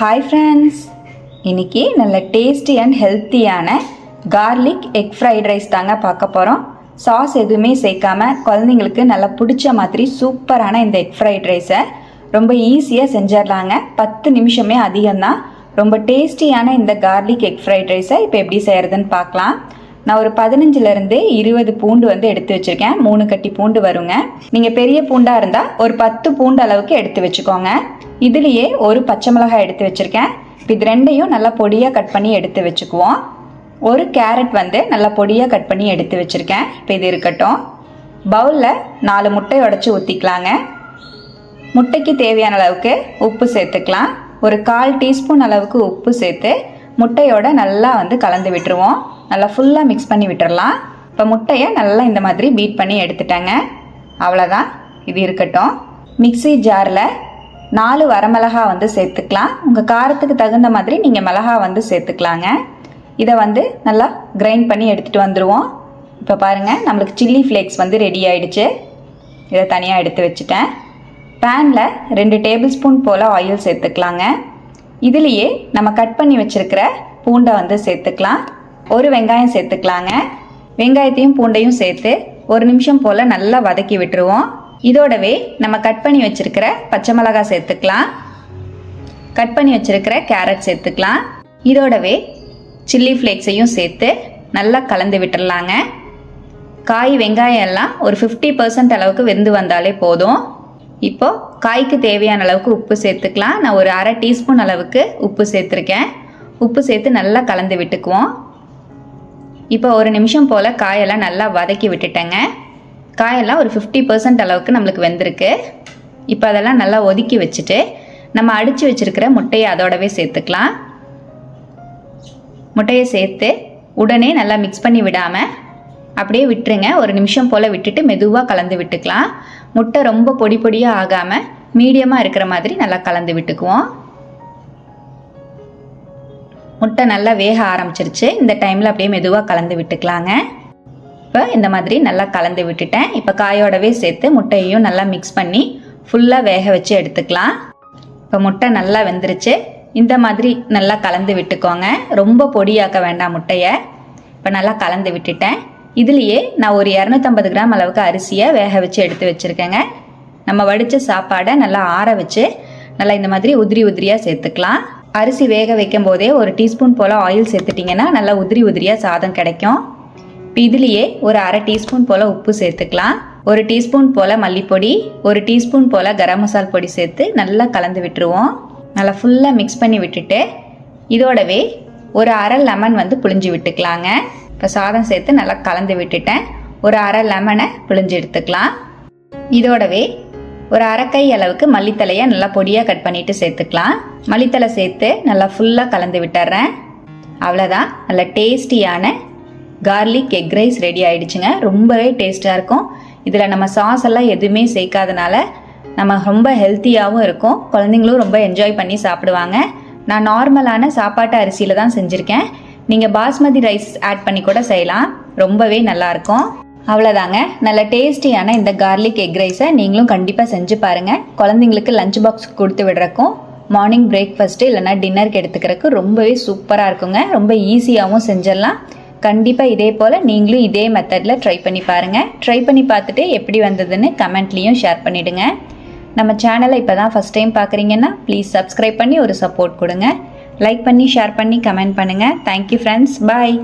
Hi friends இன்னைக்கு நல்ல tasty and ஹெல்த்தியான கார்லிக் எக் ஃப்ரைட் ரைஸ் தாங்க பார்க்க போகிறோம் சாஸ் எதுவுமே சேர்க்காம குழந்தைங்களுக்கு நல்லா பிடிச்ச மாதிரி சூப்பரான இந்த எக் ஃப்ரைட் ரைஸை ரொம்ப ஈஸியாக செஞ்சிடலாங்க. பத்து நிமிஷமே அதிகம்தான். ரொம்ப டேஸ்டியான இந்த கார்லிக் எக் ஃப்ரைட் ரைஸை இப்போ எப்படி செய்கிறதுன்னு பார்க்கலாம். நான் ஒரு பதினஞ்சுலேருந்து இருபது பூண்டு வந்து எடுத்து வச்சுருக்கேன். மூணு கட்டி பூண்டு வருங்க. நீங்கள் பெரிய பூண்டாக இருந்தால் ஒரு பத்து பூண்டு அளவுக்கு எடுத்து வச்சுக்கோங்க. இதுலேயே ஒரு பச்சை மிளகாய் எடுத்து வச்சுருக்கேன். இது ரெண்டையும் நல்லா பொடியாக கட் பண்ணி எடுத்து வச்சுக்குவோம். ஒரு கேரட் வந்து நல்லா பொடியாக கட் பண்ணி எடுத்து வச்சுருக்கேன். இப்போ இது இருக்கட்டும். பவுலில் நாலு முட்டை உடச்சி ஊற்றிக்கலாங்க முட்டைக்கு தேவையான அளவுக்கு உப்பு சேர்த்துக்கலாம். ஒரு கால் டீஸ்பூன் அளவுக்கு உப்பு சேர்த்து முட்டையோட நல்லா வந்து கலந்து விட்டுருவோம். நல்லா ஃபுல்லாக மிக்ஸ் பண்ணி விட்டுடலாம் இப்போ முட்டையை நல்லா இந்த மாதிரி பீட் பண்ணி எடுத்துட்டேங்க. அவ்வளோதான் இது இருக்கட்டும். மிக்சி ஜாரில் நாலு வரமிளகா வந்து சேர்த்துக்கலாம். உங்கள் காரத்துக்கு தகுந்த மாதிரி நீங்கள் மிளகா வந்து சேர்த்துக்கலாங்க. இதை வந்து நல்லா கிரைண்ட் பண்ணி எடுத்துகிட்டு வந்துடுவோம் இப்போ பாருங்கள் நம்மளுக்கு சில்லி ஃப்ளேக்ஸ் வந்து ரெடி ஆயிடுச்சு. இதை தனியாக எடுத்து வச்சுட்டேன். பேனில் ரெண்டு டேபிள் ஸ்பூன் போல் ஆயில் சேர்த்துக்கலாங்க. இதுலேயே நம்ம கட் பண்ணி வச்சுருக்கிற பூண்டை வந்து சேர்த்துக்கலாம். ஒரு வெங்காயம் சேர்த்துக்கலாங்க. வெங்காயத்தையும் பூண்டையும் சேர்த்து ஒரு நிமிஷம் போல் நல்லா வதக்கி விட்டுருவோம். இதோடவே நம்ம கட் பண்ணி வச்சுருக்கிற பச்சை மிளகாய் சேர்த்துக்கலாம். கட் பண்ணி வச்சுருக்கிற கேரட் சேர்த்துக்கலாம். இதோடவே சில்லி ஃப்ளேக்ஸையும் சேர்த்து நல்லா கலந்து விட்டுடலாங்க காய் வெங்காயம் எல்லாம் ஒரு ஃபிஃப்டி பர்சன்ட் அளவுக்கு வெந்து வந்தாலே போதும். இப்போது காய்க்கு தேவையான அளவுக்கு உப்பு சேர்த்துக்கலாம். நான் ஒரு அரை டீஸ்பூன் அளவுக்கு உப்பு சேர்த்துருக்கேன். உப்பு சேர்த்து நல்லா கலந்து விட்டுக்குவோம். இப்போ ஒரு நிமிஷம் போல் காயெல்லாம் நல்லா வதக்கி விட்டுட்டேங்க. காயெல்லாம் ஒரு ஃபிஃப்டி பர்சன்ட் அளவுக்கு நம்மளுக்கு வெந்திருக்கு. இப்போ அதெல்லாம் நல்லா ஒதுக்கி வச்சுட்டு நம்ம அடித்து வச்சுருக்கிற முட்டையை அதோடவே சேர்த்துக்கலாம். முட்டையை சேர்த்து உடனே நல்லா மிக்ஸ் பண்ணி விடாமல் அப்படியே விட்டுருங்க. ஒரு நிமிஷம் போல் விட்டுட்டு மெதுவாக கலந்து விட்டுக்கலாம். முட்டை ரொம்ப பொடி பொடியாக ஆகாமல் மீடியமாக இருக்கிற மாதிரி நல்லா கலந்து விட்டுக்குவோம். முட்டை நல்லா வேக ஆரம்பிச்சிருச்சு. இந்த டைமில் அப்படியே மெதுவாக கலந்து விட்டுக்கலாங்க. இப்போ இந்த மாதிரி நல்லா கலந்து விட்டுட்டேன். இப்போ காயோடவே சேர்த்து முட்டையையும் நல்லா மிக்ஸ் பண்ணி ஃபுல்லாக வேக வச்சு எடுத்துக்கலாம். இப்போ முட்டை நல்லா வெந்துருச்சு. இந்த மாதிரி நல்லா கலந்து விட்டுக்கோங்க. ரொம்ப பொடியாக்க வேண்டாம் முட்டையை. இப்போ நல்லா கலந்து விட்டுட்டேன். இதுலேயே நான் ஒரு இரநூத்தம்பது கிராம் அளவுக்கு அரிசியை வேக வச்சு எடுத்து வச்சுருக்கேங்க. நம்ம வடித்த சாப்பாடை நல்லா ஆற வச்சு நல்லா இந்த மாதிரி உதிரி உதிரியாக சேர்த்துக்கலாம். அரிசி வேக வைக்கும் போதே ஒரு டீஸ்பூன் போல் ஆயில் சேர்த்துட்டிங்கன்னா நல்லா உதிரி உதிரியாக சாதம் கிடைக்கும். இப்போ இதுலேயே ஒரு அரை டீஸ்பூன் போல் உப்பு சேர்த்துக்கலாம். ஒரு டீஸ்பூன் போல் மல்லிப்பொடி ஒரு டீஸ்பூன் போல் கரம் மசால் பொடி சேர்த்து நல்லா கலந்து விட்டுருவோம். நல்லா ஃபுல்லாக மிக்ஸ் பண்ணி விட்டுட்டு இதோடவே ஒரு அரை லெமன் வந்து புளிஞ்சு விட்டுக்கலாங்க. இப்போ சாதம் சேர்த்து நல்லா கலந்து விட்டுட்டேன். ஒரு அரை லெமனை பிழிஞ்சு எடுத்துக்கலாம். இதோடவே ஒரு அரைக்கை அளவுக்கு மல்லித்தலையை நல்லா பொடியாக கட் பண்ணிட்டு சேர்த்துக்கலாம். மல்லித்தலை சேர்த்து நல்லா ஃபுல்லாக கலந்து விட்டுறேன். அவ்வளோதான் நல்ல டேஸ்டியான கார்லிக் எக் ரைஸ் ரெடி ஆயிடுச்சுங்க. ரொம்பவே டேஸ்ட்டாக இருக்கும். இதில் நம்ம சாஸ் எல்லாம் எதுவுமே சேர்க்காதனால நம்ம ரொம்ப ஹெல்த்தியாகவும் இருக்கும். குழந்தைங்களும் ரொம்ப என்ஜாய் பண்ணி சாப்பிடுவாங்க. நான் நார்மலான சாப்பாட்டு அரிசியில் தான் செஞ்சுருக்கேன். நீங்கள் பாஸ்மதி ரைஸ் ஆட் பண்ணி கூட செய்யலாம். ரொம்பவே நல்லாயிருக்கும் அவ்வளோதாங்க நல்ல டேஸ்டியான இந்த கார்லிக் எக் ரைஸை நீங்களும் கண்டிப்பாக செஞ்சு பாருங்கள் குழந்தைங்களுக்கு லஞ்ச் பாக்ஸ் கொடுத்து விடுறக்கும் மார்னிங் பிரேக்ஃபாஸ்ட்டு இல்லைனா டின்னருக்கு எடுத்துக்கிறதுக்கு ரொம்பவே சூப்பராக இருக்குங்க. ரொம்ப ஈஸியாகவும் செஞ்சிடலாம். கண்டிப்பாக இதே போல் நீங்களும் இதே மெத்தடில் ட்ரை பண்ணி பாருங்கள் ட்ரை பண்ணி பார்த்துட்டு எப்படி வந்ததுன்னு கமெண்ட்லேயும் ஷேர் பண்ணிவிடுங்க நம்ம சேனலை இப்போ தான் ஃபஸ்ட் டைம் பார்க்குறீங்கன்னா ப்ளீஸ் சப்ஸ்கிரைப் பண்ணி ஒரு சப்போர்ட் கொடுங்க. லைக் பண்ணி ஷேர் பண்ணி கமெண்ட் பண்ணுங்கள் தேங்க்யூ ஃப்ரெண்ட்ஸ் பாய்